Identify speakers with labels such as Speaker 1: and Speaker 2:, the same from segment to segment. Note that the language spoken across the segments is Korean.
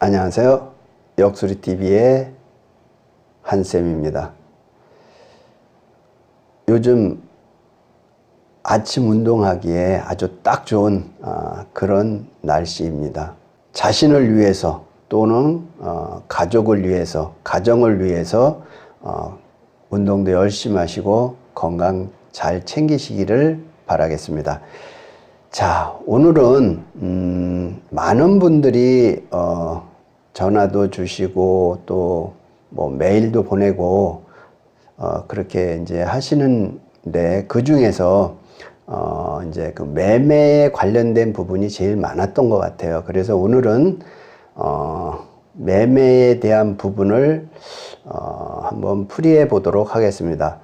Speaker 1: 안녕하세요. 역수리TV의 한쌤입니다. 요즘 아침 운동하기에 아주 딱 좋은 아, 그런 날씨입니다. 자신을 위해서 또는 어, 가족을 위해서, 가정을 위해서 어, 운동도 열심히 하시고 건강 잘 챙기시기를 바라겠습니다. 자, 오늘은 음, 많은 분들이 어, 전화도 주시고 또 뭐 메일도 보내고 어, 그렇게 이제 하시는데 그 중에서 어, 이제 그 매매에 관련된 부분이 제일 많았던 것 같아요. 그래서 오늘은 어, 매매에 대한 부분을 어, 한번 풀이해 보도록 하겠습니다.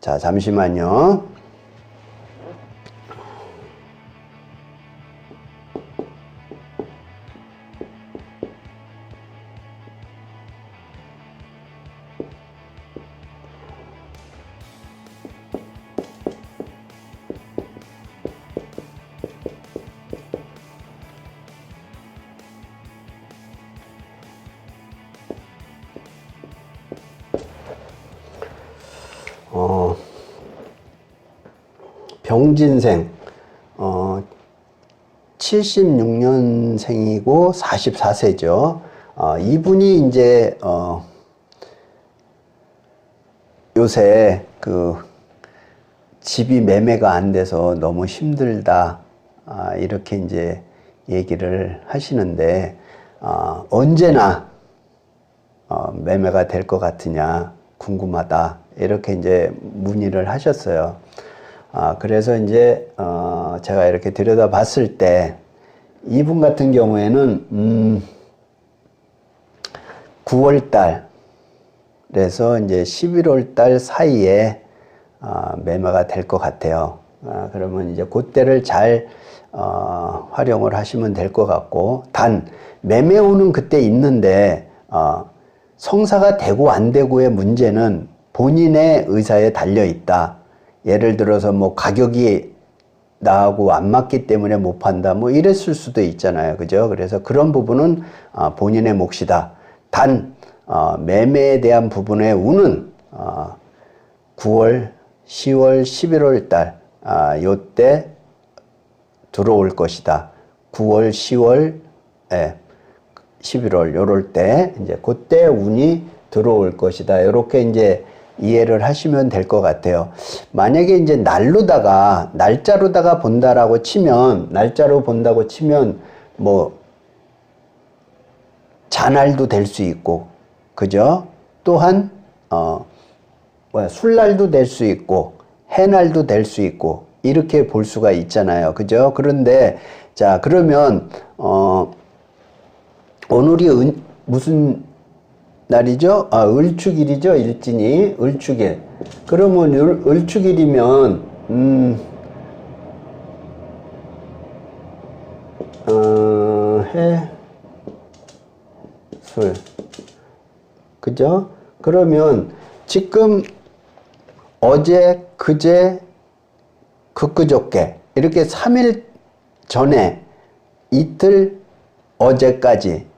Speaker 1: 자, 잠시만요. 병진생, 어, 76년생이고 44세죠. 어, 이분이 이제, 어, 요새 그 집이 매매가 안 돼서 너무 힘들다. 아, 이렇게 이제 얘기를 하시는데, 아, 언제나 어, 매매가 될 것 같으냐 궁금하다 이렇게 이제 문의를 하셨어요. 아, 그래서 이제 어, 제가 이렇게 들여다 봤을 때 이분 같은 경우에는 음, 9월 달에서 이제 11월 달 사이에 아, 매매가 될 것 같아요. 아, 그러면 이제 그때를 잘 어, 활용을 하시면 될 것 같고 단 매매운은 그때 있는데 어, 성사가 되고 안 되고의 문제는 본인의 의사에 달려 있다. 예를 들어서 뭐 가격이 나하고 안 맞기 때문에 못 판다. 뭐 이랬을 수도 있잖아요. 그죠? 그래서 그런 부분은 어, 본인의 몫이다. 단, 어, 매매에 대한 부분의 운은 어, 9월, 10월, 11월 달, 아, 요때 들어올 것이다. 9월, 10월, 예, 11월 요럴 때 이제 그때 운이 들어올 것이다. 이렇게 이제 이해를 하시면 될 것 같아요. 만약에 이제 날로다가 날짜로다가 본다라고 치면 날짜로 본다고 치면 뭐 잔날도 될 수 있고 그죠? 또한 어 뭐야 술날도 될 수 있고 해날도 될 수 있고 이렇게 볼 수가 있잖아요. 그죠? 그런데 자 그러면 어 오늘이 은, 무슨 날이죠? 아, 을축일이죠, 일진이. 을축일. 그러면 을, 을축일이면, 음, 어, 해, 술. 그죠? 그러면 지금 어제, 그제, 그끄저께 이렇게 3일 전에 이틀 어제까지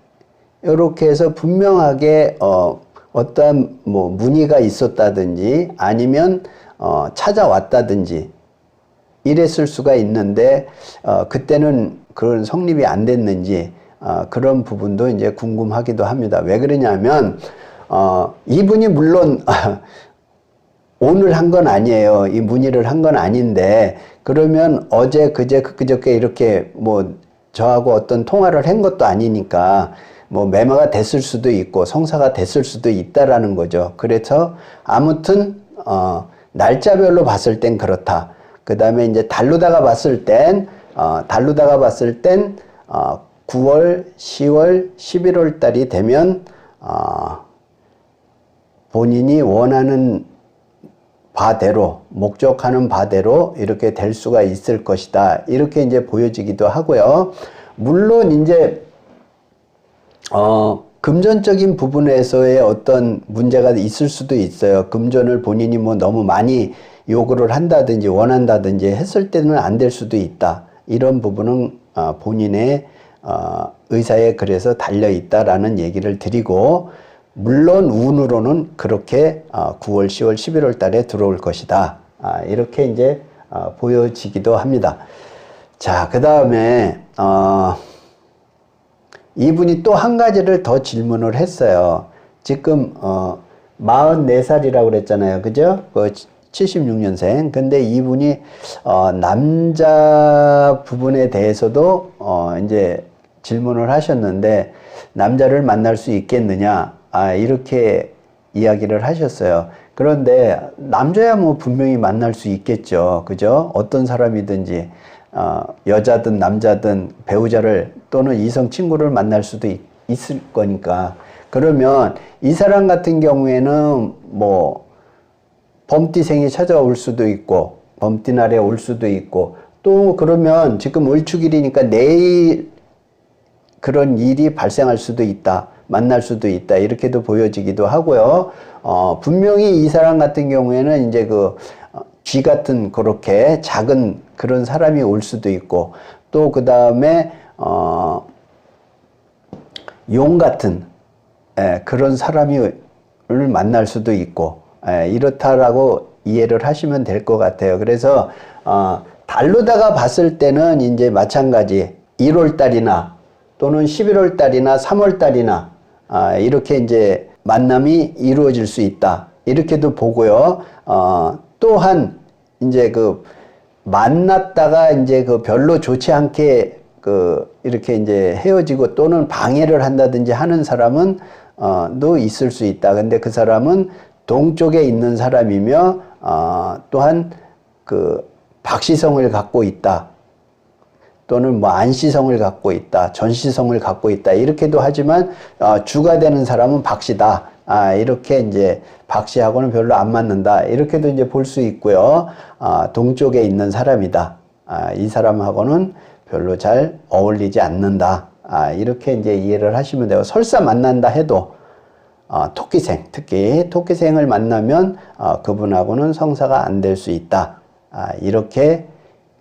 Speaker 1: 이렇게 해서 분명하게 어, 어떠한 뭐 문의가 있었다든지 아니면 어, 찾아왔다든지 이랬을 수가 있는데 어, 그때는 그런 성립이 안 됐는지 어, 그런 부분도 이제 궁금하기도 합니다. 왜 그러냐면 어, 이분이 물론 오늘 한 건 아니에요. 이 문의를 한 건 아닌데 그러면 어제 그제 그저께 이렇게 뭐 저하고 어떤 통화를 한 것도 아니니까 뭐 매매가 됐을 수도 있고 성사가 됐을 수도 있다라는 거죠. 그래서 아무튼 어 날짜별로 봤을 땐 그렇다. 그 다음에 이제 달로다가 봤을 땐 어, 달로다가 봤을 땐 어, 9월, 10월, 11월 달이 되면 어, 본인이 원하는 바대로 목적하는 바대로 이렇게 될 수가 있을 것이다. 이렇게 이제 보여지기도 하고요. 물론 이제 어 금전적인 부분에서의 어떤 문제가 있을 수도 있어요. 금전을 본인이 뭐 너무 많이 요구를 한다든지 원한다든지 했을 때는 안 될 수도 있다. 이런 부분은 어, 본인의 어, 의사에 그래서 달려 있다라는 얘기를 드리고 물론 운으로는 그렇게 어, 9월, 10월, 11월 달에 들어올 것이다. 아, 이렇게 이제 어, 보여지기도 합니다. 자, 그 다음에 어, 이분이 또 한 가지를 더 질문을 했어요. 지금 어 44살이라고 그랬잖아요. 그죠? 그 76년생. 근데 이분이 어 남자 부분에 대해서도 어 이제 질문을 하셨는데 남자를 만날 수 있겠느냐? 아, 이렇게 이야기를 하셨어요. 그런데 남자야 뭐 분명히 만날 수 있겠죠. 그죠? 어떤 사람이든지 어, 여자든 남자든 배우자를 또는 이성 친구를 만날 수도 있, 있을 거니까 그러면 이 사람 같은 경우에는 뭐 범띠생이 찾아올 수도 있고 범띠 날에 올 수도 있고 또 그러면 지금 을축일이니까 내일 그런 일이 발생할 수도 있다. 만날 수도 있다. 이렇게도 보여지기도 하고요. 어, 분명히 이 사람 같은 경우에는 이제 그, 어, 쥐 같은 그렇게 작은 그런 사람이 올 수도 있고, 또 그 다음에, 어, 용 같은, 예, 그런 사람을 만날 수도 있고, 예, 이렇다라고 이해를 하시면 될 것 같아요. 그래서, 어, 달로다가 봤을 때는 이제 마찬가지 1월 달이나 또는 11월 달이나 3월 달이나 아, 이렇게 이제 만남이 이루어질 수 있다. 이렇게도 보고요. 어, 또한 이제 그 만났다가 이제 그 별로 좋지 않게 그 이렇게 이제 헤어지고 또는 방해를 한다든지 하는 사람은 어도 있을 수 있다. 근데 그 사람은 동쪽에 있는 사람이며 어 또한 그 박시성을 갖고 있다. 또는 뭐 안시성을 갖고 있다, 전시성을 갖고 있다 이렇게도 하지만 어, 주가 되는 사람은 박씨다. 아, 이렇게 이제 박 씨하고는 별로 안 맞는다. 이렇게도 이제 볼 수 있고요. 아, 동쪽에 있는 사람이다. 아, 이 사람하고는 별로 잘 어울리지 않는다. 아, 이렇게 이제 이해를 하시면 되고 설사 만난다 해도 어, 토끼생, 특히 토끼생을 만나면 어, 그분하고는 성사가 안 될 수 있다. 아, 이렇게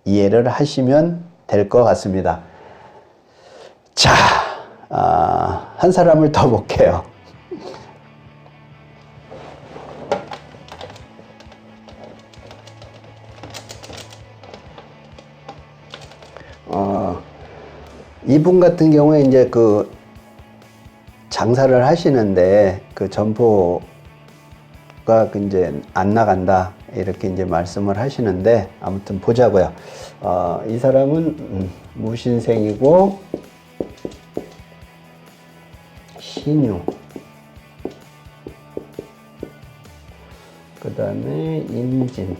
Speaker 1: 이해를 하시면 될 것 같습니다. 자, 아, 한 사람을 더 볼게요. 이분 같은 경우에 이제 그 장사를 하시는데 그 점포가 그 이제 안 나간다 이렇게 이제 말씀을 하시는데 아무튼 보자고요. 어, 이 사람은 음, 무신생이고 신유 그 다음에 임진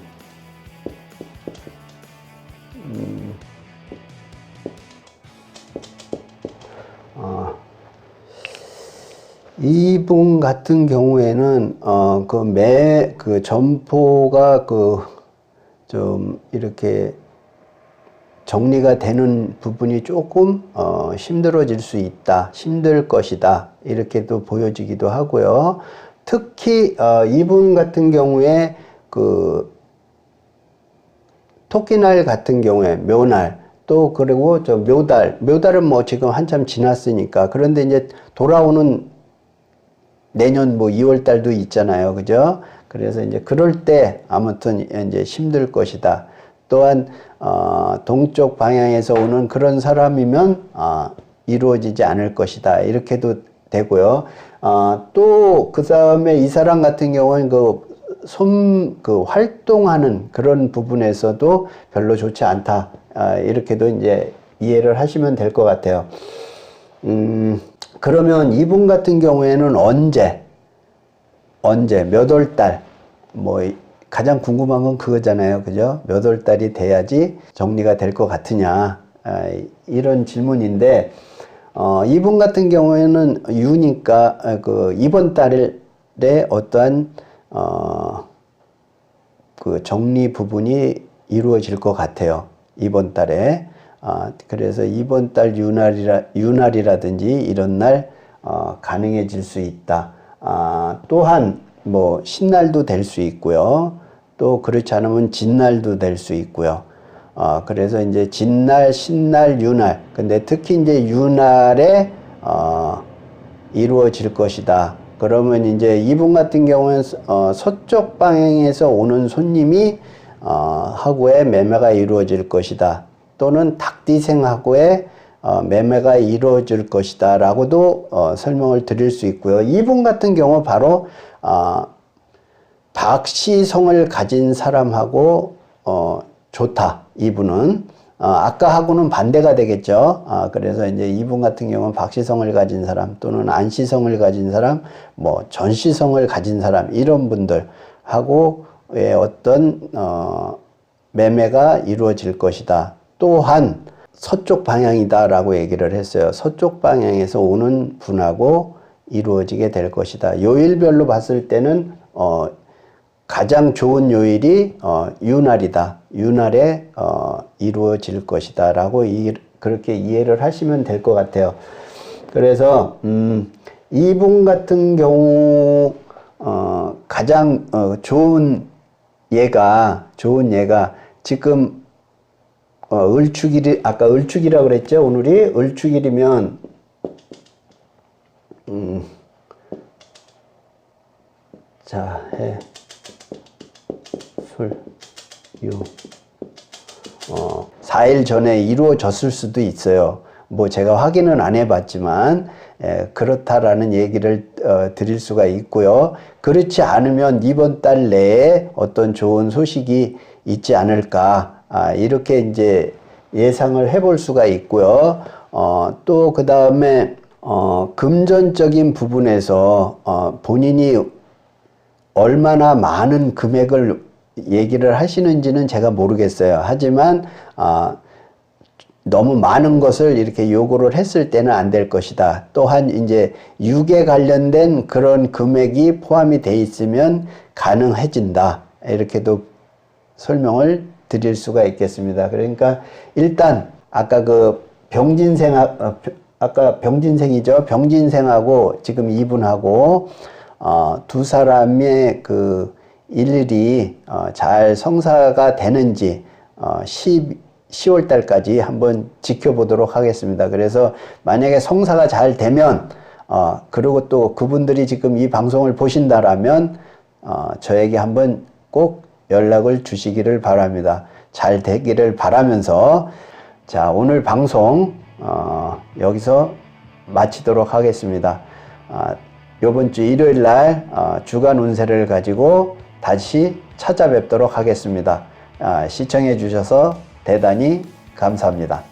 Speaker 1: 이분 같은 경우에는 어 그매그 그 점포가 그 좀 이렇게 정리가 되는 부분이 조금 어, 힘들어질 수 있다, 힘들 것이다 이렇게도 보여지기도 하고요. 특히 어, 이분 같은 경우에 그 토끼날 같은 경우에 묘날 또 그리고 저 묘달 묘달은 뭐 지금 한참 지났으니까 그런데 이제 돌아오는 내년 뭐 2월 달도 있잖아요. 그죠? 그래서 이제 그럴 때 아무튼 이제 힘들 것이다. 또한 어, 동쪽 방향에서 오는 그런 사람이면 어, 이루어지지 않을 것이다. 이렇게도 되고요. 어, 또그 다음에 이 사람 같은 경우는 그 손, 그 활동하는 그런 부분에서도 별로 좋지 않다. 아, 이렇게도 이제 이해를 하시면 될 것 같아요. 음, 그러면 이분 같은 경우에는 언제, 언제, 몇 월 달, 뭐, 가장 궁금한 건 그거잖아요. 그죠? 몇 월 달이 돼야지 정리가 될 것 같으냐. 아, 이런 질문인데, 어, 이분 같은 경우에는 유니까, 아, 그, 이번 달에 어떠한, 어, 그 정리 부분이 이루어질 것 같아요. 이번 달에. 아, 그래서 이번 달 유날이라, 유날이라든지 이런 날, 어, 가능해질 수 있다. 아, 또한, 뭐, 신날도 될 수 있고요. 또 그렇지 않으면 진날도 될 수 있고요. 어, 그래서 이제 진날, 신날, 유날. 근데 특히 이제 유날에 어, 이루어질 것이다. 그러면 이제 이분 같은 경우는 어, 서쪽 방향에서 오는 손님이 어, 하고의 매매가 이루어질 것이다. 또는 닭띠생하고의 어, 매매가 이루어질 것이다. 라고도 어, 설명을 드릴 수 있고요. 이분 같은 경우 바로 어, 박시성을 가진 사람하고 어, 좋다. 이분은 어, 아까하고는 반대가 되겠죠. 아, 그래서 이제 이분 같은 경우는 박시성을 가진 사람 또는 안시성을 가진 사람, 뭐 전시성을 가진 사람 이런 분들 하고의 어떤 어, 매매가 이루어질 것이다. 또한 서쪽 방향이다라고 얘기를 했어요. 서쪽 방향에서 오는 분하고 이루어지게 될 것이다. 요일별로 봤을 때는 어, 가장 좋은 요일이 어, 유날이다. 유날에 어, 이루어질 것이다라고 이, 그렇게 이해를 하시면 될 것 같아요. 그래서 음, 이분 같은 경우 어, 가장 어, 좋은 예가 좋은 예가 지금 어, 을축일이 아까 을축이라고 그랬죠 오늘이 을축일이면 음, 자 해. 술, 유, 어, 4일 전에 이루어졌을 수도 있어요. 뭐 제가 확인은 안 해봤지만 에, 그렇다라는 얘기를 어, 드릴 수가 있고요. 그렇지 않으면 이번 달 내에 어떤 좋은 소식이 있지 않을까 아, 이렇게 이제 예상을 해볼 수가 있고요. 어, 또 그 다음에 어, 금전적인 부분에서 어, 본인이 얼마나 많은 금액을 얘기를 하시는지는 제가 모르겠어요. 하지만 아, 너무 많은 것을 이렇게 요구를 했을 때는 안 될 것이다. 또한 이제 육에 관련된 그런 금액이 포함이 돼 있으면 가능해진다. 이렇게도 설명을 드릴 수가 있겠습니다. 그러니까 일단 아까 그 병진생 어, 아까 병진생이죠. 병진생하고 지금 이분하고 어, 두 사람의 그 일일이 어, 잘 성사가 되는지 어, 10, 10월 달까지 한번 지켜보도록 하겠습니다. 그래서 만약에 성사가 잘 되면 어, 그리고 또 그분들이 지금 이 방송을 보신다라면 어, 저에게 한번 꼭 연락을 주시기를 바랍니다. 잘 되기를 바라면서 자 오늘 방송 어, 여기서 마치도록 하겠습니다. 아, 이번 주 일요일 날 어, 주간 운세를 가지고 다시 찾아뵙도록 하겠습니다. 아, 시청해 주셔서 대단히 감사합니다.